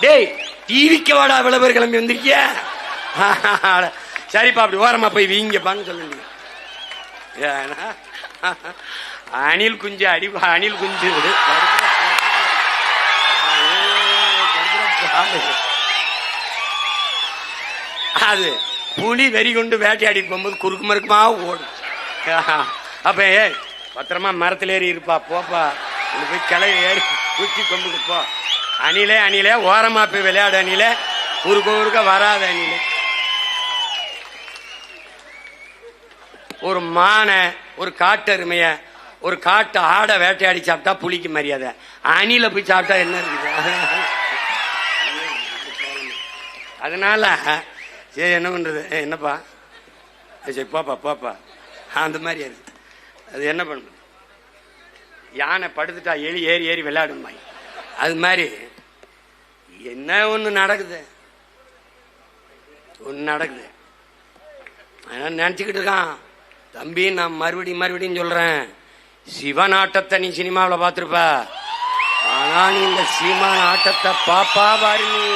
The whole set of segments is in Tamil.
டேய் டிவிக்க வாடா விளம்பர கிளம்பி வந்திருக்கிய? சரிப்பா அப்படி ஓரமா போய் வீங்கப்பான்னு சொல்லுங்க. ஏன்னா, அணில் குஞ்சு அடி அணில் குஞ்சு. அது புலி வெறி கொண்டு வேட்டையாடி போகும்போது குறுக்கு மறுக்குமா ஓடும். அப்ப பத்திரமா மரத்துல ஏறி இருப்பா போப்பா. போய் கிளை ஏறி குச்சி கொம்புக்கு போ. அணிலே அணிலே ஓரமா போய் விளையாடு அணிலே. ஊருக்கு ஊருக்க வராத அணிலே. ஒரு மானை ஒரு காட்டெருமைய ஒரு காட்டு ஆடை வேட்டையாடி சாப்பிட்டா புளிக்கு மரியாதை. அணில போய் சாப்பிட்டா என்ன இருக்குது? அதனால சரி என்ன பண்றது? என்னப்பா? சரி போப்பா போப்பா. அந்த மாதிரி அது. அது என்ன பண்ணுது யானை படுத்துட்டா எலி ஏறி ஏறி விளையாடுமா அது மாதிரி என்ன ஒண்ணு நடக்குது? ஒன்னு நடக்குது. அவன் நினச்சிக்கிட்டு இருக்கான்? தம்பி நான் மறுபடியும் மறுபடியும் சொல்றேன். சிவன் ஆட்டத்தை நீ சினிமாவில் பார்த்துருப்ப. ஆனா நீ இந்த சீமான் ஆட்டத்தை பாப்பா பாரு நீ.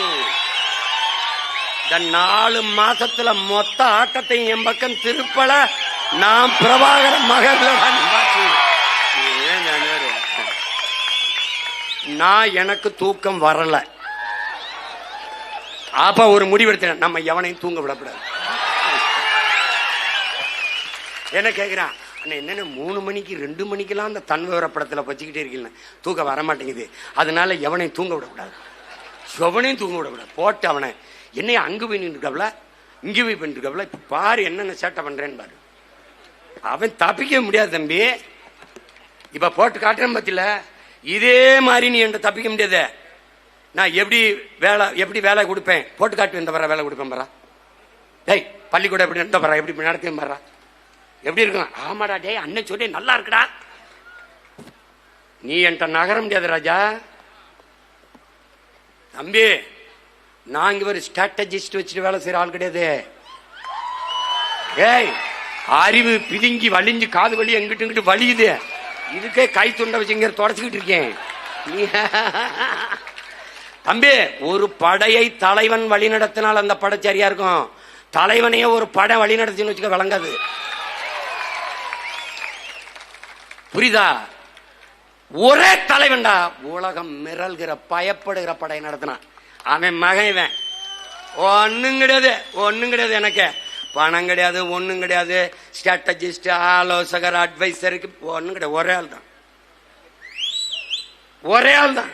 இந்த நாலு மாசத்துல மொத்த ஆட்டத்தையும் என் பக்கம் திருப்பல. நான் பிரபாகர மகன்ல நான் எனக்கு தூக்கம் வரல. அப்ப ஒரு முடிவெடுத்தேன் நம்ம எவனையும் தூங்க விடக்கூடாது. என்ன கேக்குறான்? அண்ணா என்னென்ன மூணு மணிக்கு ரெண்டு மணிக்கெல்லாம் அந்த தன் விவர படத்துல வச்சுக்கிட்டே இருக்கீங்க தூக்கம் வர மாட்டேங்குது. அதனால எவனையும் தூங்க விடக்கூடாது. எவனையும் தூங்க விடக்கூடாது. போட்டு அவனை. என்னைய அங்கு போய் நின்றுக்கவல இங்கே போய் பண்ணிருக்கவல இப்ப பாரு என்னென்ன சேட்டை பண்றேன்னு பாரு. அவன் தப்பிக்க முடியாது தம்பி. இப்ப போட்டு காட்டுறேன் பத்தில. இதே மாதிரி நீ என்கிட்ட தப்பிக்க முடியாது. நான் எப்படி வேலை எப்படி வேலை கொடுப்பேன்? போட்டு காட்டு இந்த வர வேலை கொடுப்பேன் பரா. டேய் பள்ளிக்கூடம் எப்படி நடத்த பரா எப்படி நடத்தேன் பரா. எப்படி இருக்கும் ஆமாடா டேய் அண்ணன் சொல்லி நல்லா இருக்குடா. நீ என்கிட்ட நகர முடியாது ராஜா. தம்பி நான் ஒரு ஸ்ட்ராட்டஜிஸ்ட் வச்சுட்டு வேலை செய்யற ஆள் கிடையாது. ஏய் அறிவு பிதுங்கி வலிஞ்சு காது வலி எங்கிட்டு இங்கிட்டு வலியுது. இதுக்கே கை துண்டை வச்சு இங்க தொடச்சுக்கிட்டு இருக்கேன். தம்பி ஒரு படையை தலைவன் வழி நடத்தினால் அந்த படை சரியா இருக்கும். தலைவனையே ஒரு படை வழி நடத்தின்னு வச்சுக்க விளங்காது. புரியுதா? ஒரே தலைவன்டா உலகம் மிரல்கிற பயப்படுகிற படை நடத்தினான். அவன் மகன் இவன். ஒன்னும் கிடையாது ஒன்னும் கிடையாது எனக்கு. பணம் கிடையாது ஒன்னும் கிடையாது. ஸ்ட்ராட்டஜிஸ்ட் ஆலோசகர் அட்வைசருக்கு ஒன்னும் கிடையாது. ஒரே ஆள் தான். ஒரே ஆள் தான்.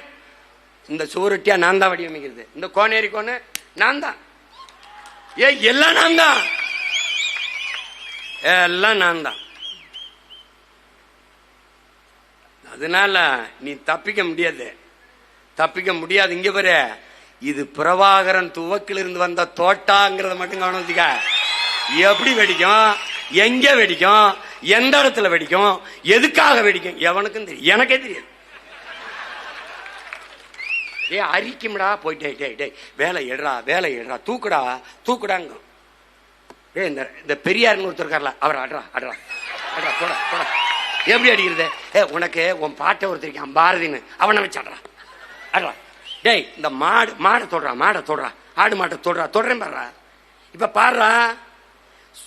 இந்த சுவரொட்டியா நான் தான் வடிவமைக்கிறது. இந்த கோனேரி கோனு நான் தான். ஏ எல்லாம் நான் தான். எல்லாம் நான் தான். அதனால நீ தப்பிக்க முடியாது. தப்பிக்க முடியாது. இங்க பாரு. இது பிரபாகரன் துவக்கிலிருந்து வந்த தோட்டாங்கிறத மட்டும் கவனம் வச்சுக்க. எப்படி வெடிக்கும்? எங்க வெடிக்கும்? எந்த இடத்துல வெடிக்கும்? எதுக்காக வெடிக்கும்? எவனுக்கும் தெரியும் எனக்கே தெரியாது. ஏ அரிக்கும்டா போயிட்டே டேய் டேய் வேலை எடுறா வேலை எடுறா தூக்குடா தூக்குடாங்க ஏ இந்த இந்த பெரியார்னு ஒருத்தர் இருக்கார்ல அவர் அட்ரா அட்ரா அட்ரா போடா போடா. எப்படி அடிக்கிறது? ஏ உனக்கு உன் பாட்டை ஒருத்தருக்கான் பாரதின்னு. அவனை வச்சு அட்ரா அட்ரா டேய் இந்த மாடு மாடை தொடுறா மாடை தொடுறா ஆடு மாட்டை தொடுறா தொடுறேன் பாடுறா இப்ப பாடுறா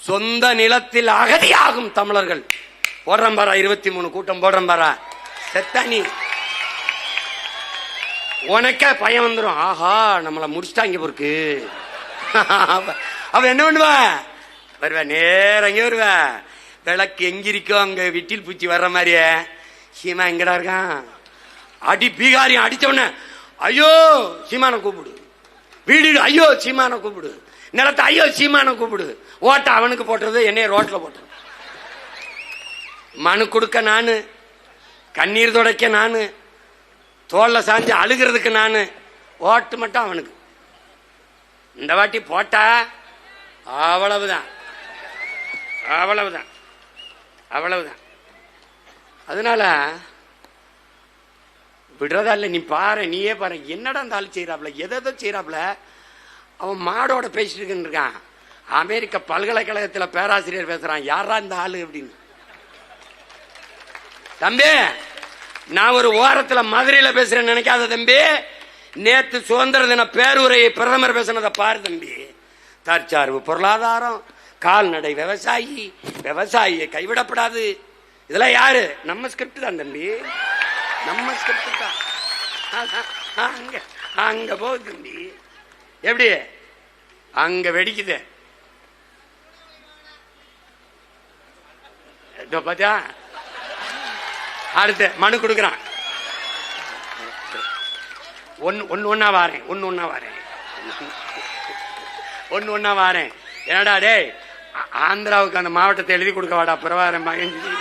சொந்த நிலத்தில் அகதியாகும் தமிழர்கள். போடுறம் பாரா இருபத்தி மூணு கூட்டம் போடுறம் பாரா. செத்தனி உனக்கே பயம் வந்துடும் ஆஹா நம்மளை முடிச்சிட்டாங்க பொருக்கு. அவ என்ன பண்ணுவா? வருவா நேரம் எங்க வருவா. விளக்கு எங்கிருக்கோ அங்க விட்டில் பூச்சி வர்ற மாதிரியே. சீமா எங்கடா இருக்கான்? அடி பீகாரியம் அடிச்ச உடனே ஐயோ சீமான கூப்பிடு. வீடு ஐயோ சீமான கூப்பிடு. நிலத்தை ஐயோ சீமான கூப்பிடுது. ஓட்ட அவனுக்கு போட்டுறது என்னைய ரோட்ல போட்டுறது. மனு கொடுக்க நானு கண்ணீர் துடைக்க நானு தோல்ல சாஞ்சு அழுகிறதுக்கு நானு ஓட்டு மட்டும் அவனுக்கு. இந்த வாட்டி போட்டா அவ்வளவுதான். அவ்வளவுதான். அவ்வளவுதான். அதனால விடுறதா இல்லை நீ பாரு நீயே பாரு. என்னடா இருந்தாலும் ஆள் செய்யறாப்ல எதை எதோ செய்யறாப்ல அவன் மாடோட பேசிட்டு இருக்கான். அமெரிக்க பல்கலைக்கழகத்தில் பேராசிரியர் பேசுறான். யாரா இந்த ஆளு அப்படின்னு. தம்பி நான் ஒரு ஓரத்துல மதுரையில பேசுறேன்னு நினைக்காத தம்பி. நேத்து சுதந்திர தின பேருரையை பிரதமர் பேசினதை பாரு தம்பி. தற்சார்பு பொருளாதாரம் கால்நடை விவசாயி விவசாயியை கைவிடப்படாது. இதெல்லாம் யாரு? நம்ம ஸ்கிரிப்ட் தான் தம்பி. நம்ம ஸ்கிரிப்ட் தான். அங்க அங்க போகுது தம்பி. எப்படி? அங்க வெடிக்குது. பாத்தியா? அடுத்து மனு கொடுக்குறான். ஒன்னு ஒன்னு ஒன்னா வாரேன் ஒன்னு ஒன்னா வாரேன். ஒன்னு ஒன்னா வாரேன். என்னடா டேய் ஆ- ஆந்திராவுக்கு அந்த மாவட்டத்தை எழுதி கொடுக்க வாடா பிரவாரம் மகன்.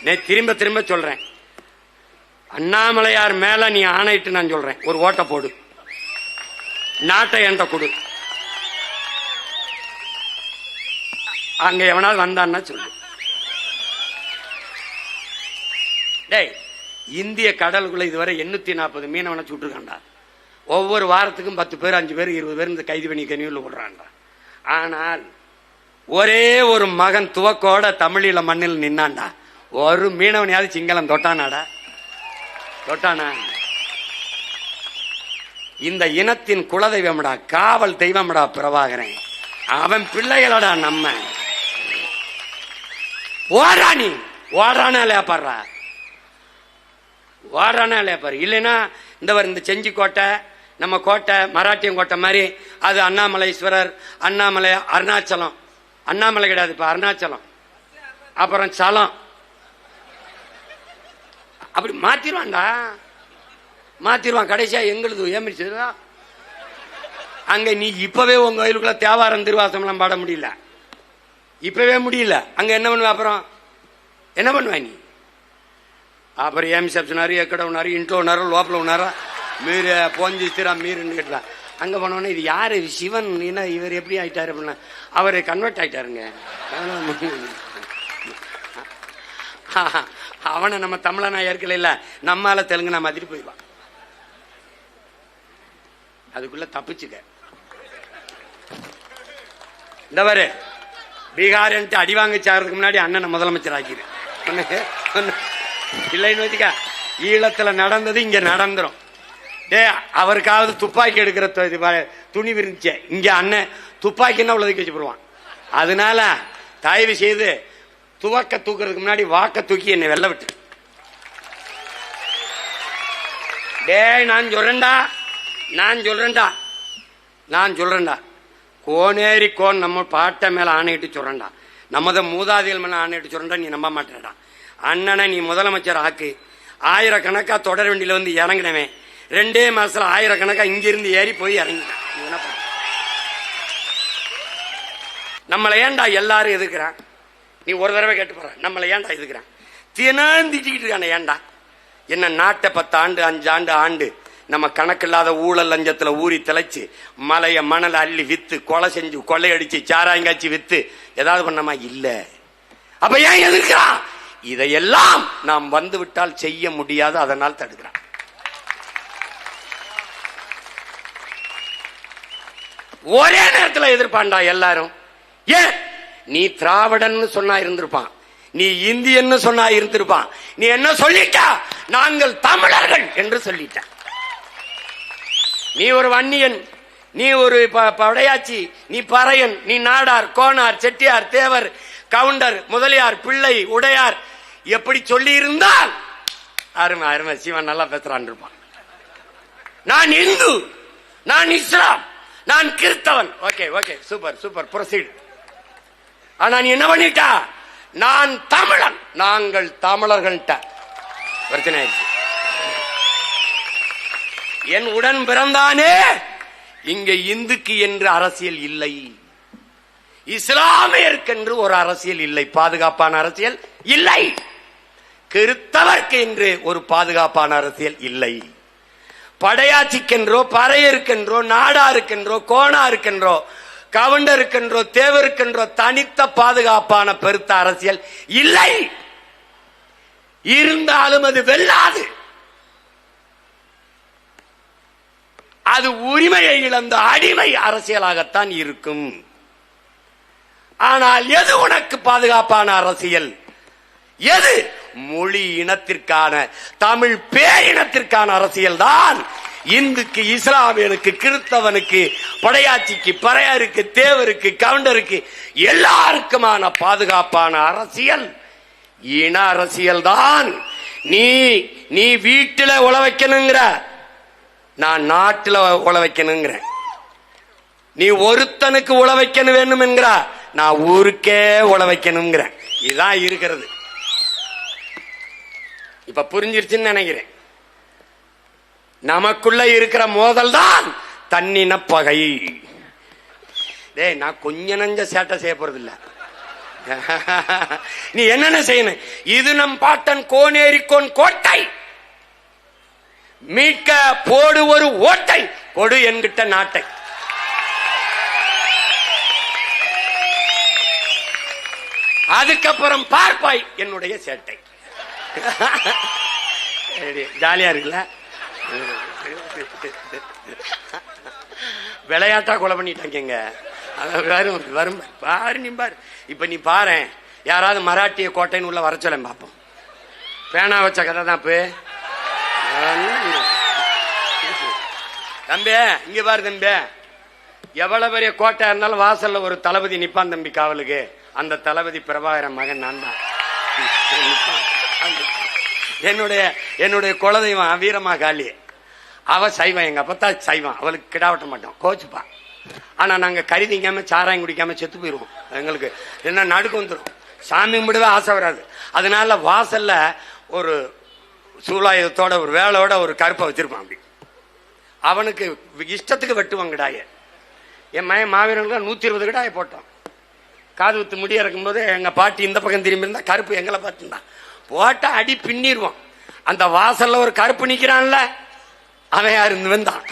நே திரும்ப திரும்ப சொல்றேன். அண்ணாமலையார் மேல நீ ஆணையிட்டு நான் சொல்றேன். ஒரு ஓட்டை போடு. நாட்டை என்கிட்ட கொடு. அங்க எவனாவது வந்தான்னா சொல்லு. டேய் இந்திய கடலுக்குள்ள இதுவரை எண்ணூத்தி நாற்பது மீனவனை சுட்டுருக்காண்டா ஒவ்வொரு வாரத்துக்கும் பத்து பேர் அஞ்சு பேர் இருபது பேர் இந்த கைது பண்ணி கனியூர்ல விடுறான்டா ஆனால் ஒரே ஒரு மகன் துவக்கோட தமிழில மண்ணில் நின்னான்டா. ஒரு மீனவனையாவது சிங்களம் தொட்டானாடா. தொட்டானா? இந்த இனத்தின் குலதெய்வம்டா காவல் தெய்வம்டா பிரபாகரன். அவன் பிள்ளைகளடா நம்ம. ஓடுறா நீ. ஓடுறானா இல்லையா பாடுறா? ஓடுறானா இல்லையா பாரு. இல்லைன்னா இந்த வர இந்த செஞ்சி கோட்டை நம்ம கோட்டை மராட்டியம் கோட்டை மாதிரி அது அண்ணாமலைஸ்வரர் அண்ணாமலை அருணாச்சலம். அண்ணாமலை கிடையாது இப்போ அருணாச்சலம். அப்புறம் சலம். அப்படி மாத்திருவான்டா. மாத்திருவான் கடைசியா எங்களுது ஏமிச்சதுடா அங்க நீ இப்பவே உங்க கோயிலுக்குள்ள தேவாரம் திருவாசம்லாம் பாட முடியல. இப்பவே முடியல. அங்க என்ன பண்ணுவ அப்புறம்? என்ன பண்ணுவ நீ? அப்புறம் ஏமிசப் சொன்னாரு எக்கட உணாரு இன்ட்ல உணாரு லோப்பல உணாரா மீறு போஞ்சிச்சுரா மீருன்னு கேட்டான் அங்கே போனோடனே இது யார் சிவன் என்ன இவர் எப்படி ஆயிட்டாரு அப்படின்னா அவர் கன்வெர்ட் ஆயிட்டாருங்க. அவனை நம்ம தமிழனா ஏற்கல இல்ல நம்மால தெலுங்கு நான் மாதிரி போயிடுவான். அதுக்குள்ள தப்பிச்சுக்க. இந்த பாரு பீகார்ன்ட்டு அடி வாங்க சாகிறதுக்கு முன்னாடி அண்ணனை முதலமைச்சர் ஆக்கிடு இல்லைன்னு வச்சுக்க ஈழத்துல நடந்தது இங்க நடந்துரும். டே அவருக்காவது துப்பாக்கி எடுக்கிற துணி இது இங்க அண்ணன் துப்பாக்கின்னா உள்ளதுக்கு வச்சு போடுவான். அதனால தயவு செய்து துவக்க தூக்குறதுக்கு முன்னாடி வாக்க தூக்கி என்னை வெள்ள விட்டு. டேய் நான் சொல்றேன்டா. நான் சொல்றேன்டா. நான் சொல்றேன்டா. கோனேரி கோன் நம்ம பாட்டை மேல ஆணையிட்டு சொல்றேன்டா. நமத மூதாதிகள் மேல ஆணையிட்டு சொல்றேன்டா நீ நம்ப மாட்டேடா அண்ணனை நீ முதலமைச்சர் ஆக்கு. ஆயிரக்கணக்கா தொடர் வண்டியில வந்து இறங்கினவன். ரெண்டே மாசத்துல ஆயிரக்கணக்கா இங்கிருந்து ஏறி போய் இறங்கினான் நீ என்ன பண்ண? நம்மளை ஏன்டா எல்லாரும் எதுக்குறான்? நீ ஒரு தடவை கேட்டு போற நம்மளை ஏன்டா எதுக்குறான் தினம் இருக்கான ஏன்டா? என்ன நாட்டை பத்து ஆண்டு அஞ்சு ஆண்டு ஆண்டு நம்ம கணக்கில்லாத ஊழல் லஞ்சத்துல ஊறி திளைச்சு மலைய மணலை அள்ளி வித்து கொலை செஞ்சு கொள்ளையடிச்சு சாராயங்காய்ச்சி வித்து ஏதாவது பண்ணமா? இல்ல. அப்ப ஏன் எதிர்க்கிறான்? இதையெல்லாம் நாம் வந்து விட்டால் செய்ய முடியாது அதனால் தடுக்கிறான். ஒரே நேரத்துல எதிர்ப்பான்டா எல்லாரும். ஏன்? நீ திராவிடன்னு சொன்னா இருந்திருப்பான். நீ இந்தியன்னு சொன்னா இருந்திருப்பான். நீ என்ன சொல்லிட்டா? நாங்கள் தமிழர்கள் என்று சொல்லிட்ட. நீ ஒரு வன்னியன் நீ ஒரு படையாச்சி நீ பறையன் நீ நாடார் கோனார் செட்டியார் தேவர் கவுண்டர் முதலியார் பிள்ளை உடையார். எப்படி சொல்லி இருந்தால் அருமை அருமை. சிவன் நல்லா பேசுறான் இருப்பான். நான் இந்து நான் இஸ்லாம் நான் கிறிஸ்தவன். Okay okay. Super super. Proceed ஆனா நீ என்ன பண்ணிட்டா? நான் தமிழன். நாங்கள் தமிழர்கள்ட்ட. பிரச்சனை ஆயிடுச்சு. என் உடன் பிறந்தானே இங்க இந்துக்கு என்று அரசியல் இல்லை. இஸ்லாமியர்க்கென்று ஒரு அரசியல் இல்லை. பாதுகாப்பான அரசியல் இல்லை. கிறித்தவர்க்கு என்று ஒரு பாதுகாப்பான அரசியல் இல்லை. படையாச்சிக்கென்றோ பறையருக்கென்றோ நாடாருக்கென்றோ கோணாருக்கென்றோ கவண்டருக்கென்றோ தேவருக்கென்றோ தனித்த பாதுகாப்பான பெருத்த அரசியல் இல்லை. இருந்தாலும் அது வெல்லாது. அது உரிமையை இழந்த அடிமை அரசியலாகத்தான் இருக்கும். ஆனால் எது உனக்கு பாதுகாப்பான அரசியல்? எது? மொழி இனத்திற்கான தமிழ் பேரினத்திற்கான அரசியல் தான் இந்துக்கு இஸ்லாமியனுக்கு கிறிஸ்தவனுக்கு படையாட்சிக்கு பறையருக்கு தேவருக்கு கவுண்டருக்கு எல்லாருக்குமான பாதுகாப்பான அரசியல். இன அரசியல் தான் நீ நீ வீட்டில உழ வைக்கணுங்கிற. நான் நாட்டில் உழ வைக்கணுங்கிற. நீ ஒருத்தனுக்கு உழ வைக்கணும் வேணும் என்கிற நான் ஊருக்கே உழ வைக்கணுங்கிறேன் இதுதான் இருக்கிறது. இப்ப புரிஞ்சிருச்சுன்னு நினைக்கிறேன். நமக்குள்ள இருக்கிற மோதல் தான் தன்னின பகை டேய் நான் கொஞ்ச நஞ்ச சேட்டை செய்ய போறது இல்ல நீ என்னென்ன செய்யணும்? இது நம் பாட்டன் கோனேரிக்கோன் கோட்டை. மீட்க போடு ஒரு ஓட்டை கொடு என்கிட்ட நாட்டை. அதுக்கப்புறம் பார்ப்பாய் என்னுடைய சேட்டை. சரி, ஜாலியா இருக்குல்ல? விளையாட்டா கொலை பண்ணிட்டாங்க வரும் வரும் பாரு நீ பாரு. இப்ப நீ பாரு யாராவது மராட்டிய கோட்டைன்னு உள்ள வர சொல்ல பார்ப்போம் பேனா வச்ச கதை தான் இப்போ. தம்பி இங்க பாரு தம்பி. எவ்வளவு பெரிய கோட்டை இருந்தாலும் வாசல்ல ஒரு தளபதி நிப்பான் தம்பி காவலுக்கு. அந்த தளபதி பிரபாகரன் மகன் நான் தான். என்னுடைய என்னுடைய குலதெய்வம் வீரமா காளி. அவ சைவம் எங்க பார்த்தா சைவம். அவளுக்கு கிடாவட்ட மாட்டோம். கோச்சுப்பா. ஆனா நாங்க கறி திங்காம சாராயம் குடிக்காம செத்து போயிருவோம். எங்களுக்கு என்ன நடுக்கு வந்துடும் சாமி கும்பிடவே ஆசை வராது. அதனால வாசல்ல ஒரு சூலாயுதத்தோட ஒரு வேலையோட ஒரு கருப்பை வச்சிருப்பான் அப்படி. அவனுக்கு இஷ்டத்துக்கு வெட்டுவான் கிடாய. என் மய மாவீரனுக்கு நூத்தி இருபது கிடாய போட்டோம் காது குத்து முடிய இருக்கும்போது எங்க பாட்டி இந்த பக்கம் திரும்பி இருந்தா கருப்பு எங்களை பார்த்துருந்தான். போட்டால் அடி பின்னிடுவான் அந்த வாசல்ல ஒரு கருப்பு நிக்கிறான்ல. அவன் யாரு வந்தான்.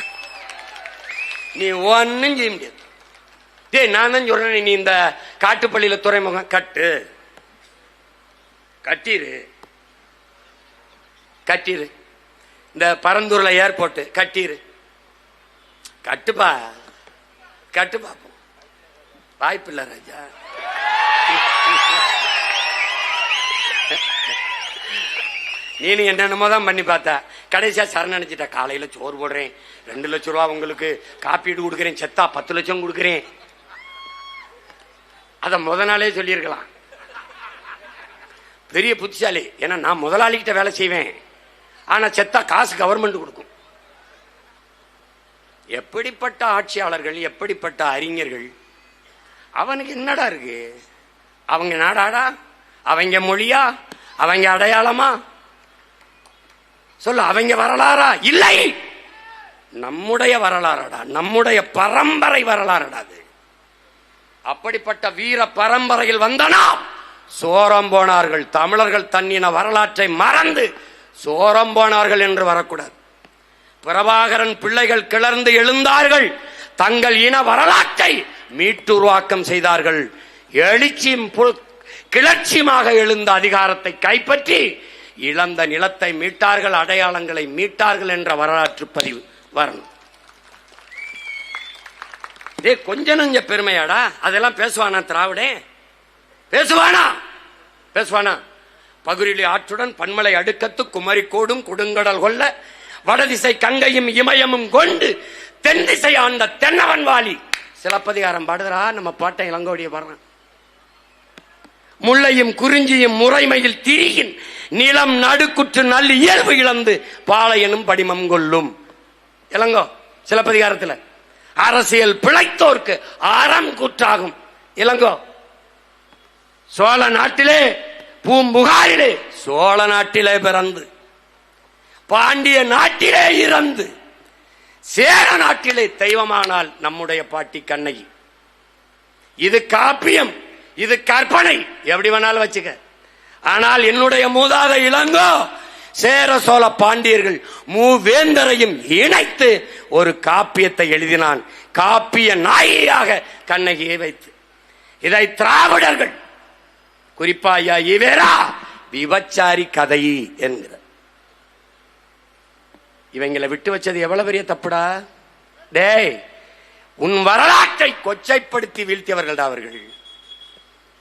நீ ஒன்னும் செய்ய முடியாது. டேய் நான் தான் சொல்றேன் நீ இந்த காட்டுப்பள்ளியில துறைமுகம் கட்டு. கட்டிரு. கட்டிரு. இந்த பரந்தூர்ல ஏர்போர்ட் கட்டிரு. கட்டுப்பா. கட்டு பார்ப்போம் வாய்ப்பில்லை ராஜா. நீனு என்னென்னமோ தான் பண்ணி பார்த்தா. கடைசியா சரணடைஞ்சிட்ட காலையில சோறு போடுறேன் ரெண்டு லட்சம் ரூபா உங்களுக்கு காப்பீடு கொடுக்குறேன் செத்தா பத்து லட்சம் கொடுக்குறேன். அத முத நாளே சொல்லியிருக்கலாம். பெரிய புத்திசாலி. ஏன்னா நான் முதலாளிகிட்ட வேலை செய்வேன். ஆனா செத்தா காசு கவர்மெண்ட் கொடுக்கும். எப்படிப்பட்ட ஆட்சியாளர்கள் எப்படிப்பட்ட அறிஞர்கள் அவனுக்கு என்னடா இருக்கு? அவங்க நாடாடா? அவங்க மொழியா? அவங்க அடையாளமா? சொல்ல அவங்க வரலாறா? இல்லை! நம்முடைய வரலாறடா நம்முடைய பரம்பரை வரலாறடா அது. அப்படிப்பட்ட வீர பரம்பரையில் வந்தனா சோரம் போனார்கள். தமிழர்கள் தன்னின வரலாற்றை மறந்து சோரம் போனார்கள் என்று வரக்கூடாது. பிரபாகரன் பிள்ளைகள் கிளர்ந்து எழுந்தார்கள். தங்கள் இன வரலாற்றை மீட்டுருவாக்கம் செய்தார்கள். எழுச்சியும் பு- கிளர்ச்சியுமாக எழுந்த அதிகாரத்தை கைப்பற்றி இழந்த நிலத்தை மீட்டார்கள் அடையாளங்களை மீட்டார்கள் என்ற வரலாற்று பதிவு. வரணும். இதே கொஞ்ச நஞ்ச பெருமையாடா. அதெல்லாம் பேசுவானா திராவிடே? பேசுவானா? பேசுவானா? பகுரிலி ஆற்றுடன் பன்மலை அடுக்கத்து குமரிக்கோடும் கொடுங்கடல் கொள்ள வடதிசை கங்கையும் இமயமும் கொண்டு தென் திசை ஆண்ட தென்னவன் வாலி. சிலப்பதிகாரம் பாடுதரா நம்ம பாட்டை இளங்கோடிய பாடுறான். முல்லையும் குறிஞ்சியும் முறைமையில் திரியின் நிலம் நடுக்குற்று நல் இயல்பு இழந்து பாளையனும் படிமம் கொள்ளும். இளங்கோ சிலப்பதிகாரத்தில். அரசியல் பிழைத்தோர்க்கு அறம் குற்றாகும். இளங்கோ சோழ நாட்டிலே பூம்புகாரிலே சோழ நாட்டிலே பிறந்து பாண்டிய நாட்டிலே இறந்து சேர நாட்டிலே தெய்வமானால் நம்முடைய பாட்டி கண்ணகி. இது காப்பியம் இது கற்பனை. எப்படி வேணாலும் வச்சுக்க. ஆனால் என்னுடைய மூதாத இளங்கோ சேர சோழ பாண்டியர்கள் மூவேந்தரையும் இணைத்து ஒரு காப்பியத்தை எழுதினான். காப்பிய நாயாக கண்ணகியை வைத்து. இதை திராவிடர்கள் குறிப்பா ஐயா இவேரா விபச்சாரி கதை என்கிற. இவங்களை விட்டு வச்சது எவ்வளவு பெரிய தப்புடா? டேய் உன் வரலாற்றை கொச்சைப்படுத்தி வீழ்த்தியவர்கள் அவர்கள்.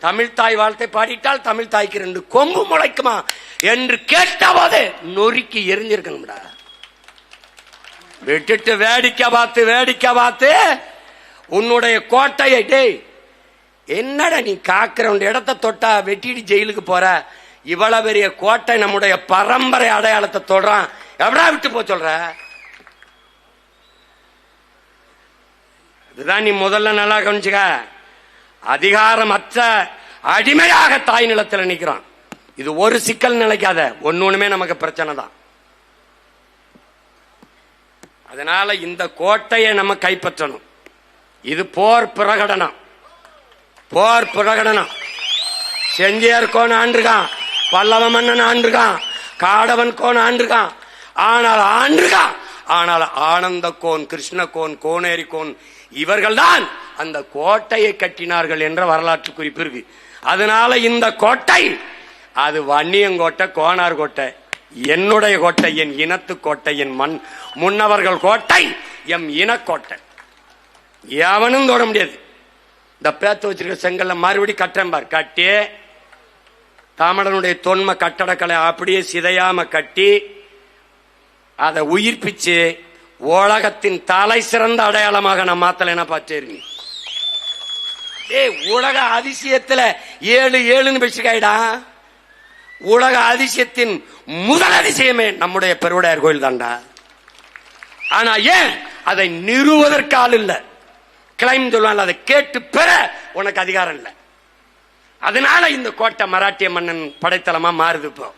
தமிழ்தாய் வாழ்த்தை பாடிட்டால் தமிழ் தாய்க்கு ரெண்டு கொம்பு முளைக்குமா என்று கேட்டபோது நொறுக்கி எரிஞ்சிருக்கணும்டா விட்டுட்டு வேடிக்கை பார்த்து வேடிக்கை பார்த்து உன்னுடைய கோட்டையை டேய் என்னடா நீ காக்கிறவன் இடத்த தொட்டா வெட்டிட்டு ஜெயிலுக்கு போற? இவ்வளவு பெரிய கோட்டை நம்முடைய பரம்பரை அடையாளத்தை தொடுறான். எவ்வளா விட்டு போ சொல்ற? இதுதான் நீ முதல்ல நல்லா கவனிச்சுக்க. அதிகாரமற்ற அடிமையாக தாய் நிலத்தில் நிக்கிறான். இது ஒரு சிக்கல் நிலைக்காத ஒன்னொண்ணுமே நமக்கு பிரச்சனை தான். அதனால இந்த கோட்டையை நம்ம கைப்பற்றணும். இது போர் பிரகடனம். போர் பிரகடனம். செஞ்சியர் கோன் ஆண்டுகான் பல்லவ மன்னன் ஆண்டுகான் காடவன் கோன் ஆண்டுகான் ஆனால் ஆண்டுகான் ஆனால் ஆனந்த கோன் கிருஷ்ண கோன் கோனேரி கோன் இவர்கள்தான் அந்த கோட்டையை கட்டினார்கள் என்ற வரலாற்று குறிப்பு இருக்கு. அதனால இந்த கோட்டை அது வன்னியங்கோட்டை கோனார் கோட்டை என்னுடைய கோட்டை என் இனத்து கோட்டை என் மண் முன்னவர்கள் கோட்டை எம் இனக்கோட்டை எவனும் தொட முடியாது. இந்த பேத்து வச்சிருக்க செங்கல்ல மறுபடி கட்டம்பார் கட்டி தமிழனுடைய தொன்மை கட்டடக்கலை அப்படியே சிதையாம கட்டி அதை உயிர்ப்பிச்சு உலகத்தின் தலை சிறந்த அடையாளமாக நான் மாத்தலைன்னா பார்த்தேருங்க ஏய் உலக அதிசயத்துல ஏழு ஏழுன்னு வச்சுக்காயிடா உலக அதிசயத்தின் முதல் அதிசயமே நம்முடைய பெருவுடையார் கோயில் தான்டா. ஆனா ஏன் அதை நிறுவதற்கு ஆள் இல்ல? கிளைம் சொல்லுவாங்க அதை கேட்டு பெற உனக்கு அதிகாரம் இல்லை. அதனால இந்த கோட்டை மராட்டிய மன்னன் படைத்தலமா மாறுது இப்போ.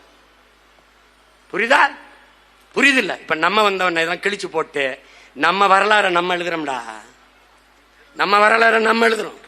புரியுதா? புரியுதில்ல? இப்ப நம்ம வந்தவன் இதெல்லாம் கிழிச்சு போட்டு நம்ம வரலாறை நம்ம எழுதுறோம்டா. நம்ம வரலாறை நம்ம எழுதுறோம்.